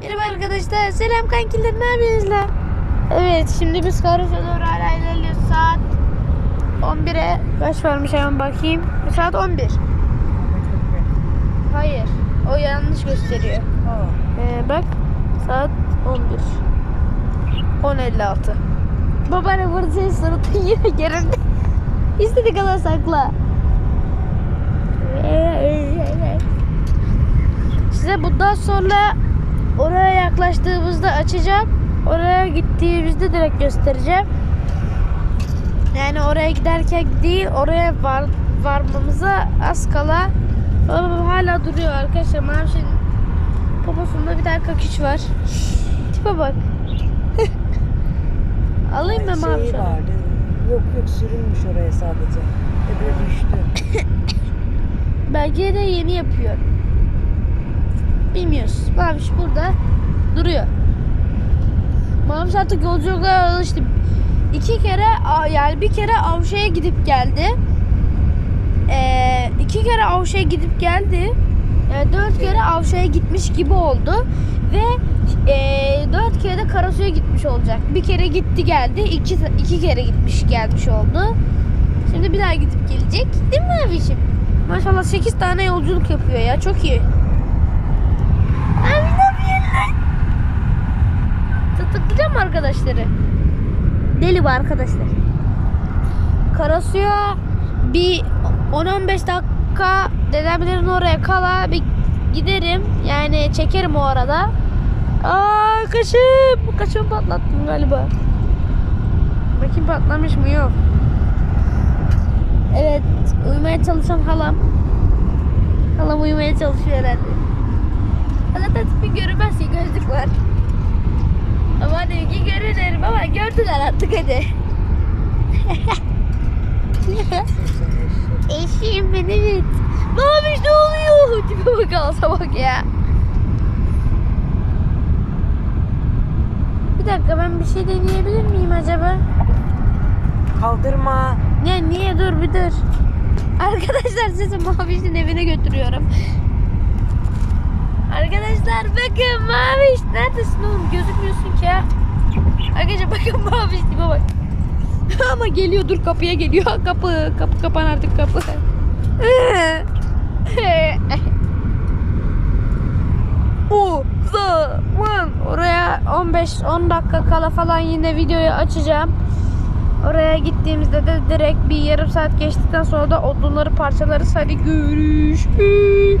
Merhaba arkadaşlar. Selam kankiler. Ne yapıyorsunuz lan? Evet şimdi biz Karus'a doğru hala ilerliyoruz. Saat 11'e kaç varmış hemen bakayım. Saat 11. Hayır. O yanlış gösteriyor. Ee, bak saat 11. 10.56. Babanı burada senin suratın yine yerinde. İstediği kadar sakla. Size bundan sonra oraya yaklaştığımızda açacağım. Oraya gittiğimizde direkt göstereceğim. Yani oraya giderken değil, oraya var, varmamıza az kala. Ama hala duruyor arkadaşlar. Mavşin poposunda bir tane kaküç var. Tipe bak. Alayım mı Şey Mavşin? vardı. Yok yok sürülmüş oraya sadece. Öbürü düştü. Belki de yeni yapıyor. Bilmiyoruz. Maviş burada duruyor. Maviş artık yolculuklara alıştı. İki kere yani bir kere Avşa'ya gidip geldi. Ee, iki kere Avşa'ya gidip geldi. Yani dört kere Avşa'ya gitmiş gibi oldu. Ve ee, dört kere de Karasu'ya gitmiş olacak. Bir kere gitti geldi. iki, iki kere gitmiş gelmiş oldu. Şimdi bir daha gidip gelecek. Değil mi abiciğim? Maşallah 8 tane yolculuk yapıyor ya. Çok iyi. Deli bu arkadaşlar. Karasu'ya bir 10-15 dakika dedemlerin oraya kala bir giderim. Yani çekerim o arada. Aa kaşım. Kaşım patlattım galiba. Bakayım patlamış mı? Yok. Evet, uyumaya çalışan halam. Halam uyumaya çalışıyor herhalde. Zaten tipi görünmez ki gözlük var. Ama hadi ki gördüler artık hadi. Eşim benim evet. Maviş ne oluyor? Tipe bak alsa bak ya. Bir dakika ben bir şey deneyebilir miyim acaba? Kaldırma. Ne niye dur bir dur. Arkadaşlar sizi Maviş'in evine götürüyorum. Arkadaşlar bakın Maviş neredesin oğlum gözükmüyorsun ki ya. Arkadaşlar bakın Maviş tipe bak. Ama geliyor dur kapıya geliyor. Kapı kapı kapan artık kapı. O zaman oraya 15 10 dakika kala falan yine videoyu açacağım. Oraya gittiğimizde de direkt bir yarım saat geçtikten sonra da odunları parçalarız. Hadi görüşürüz.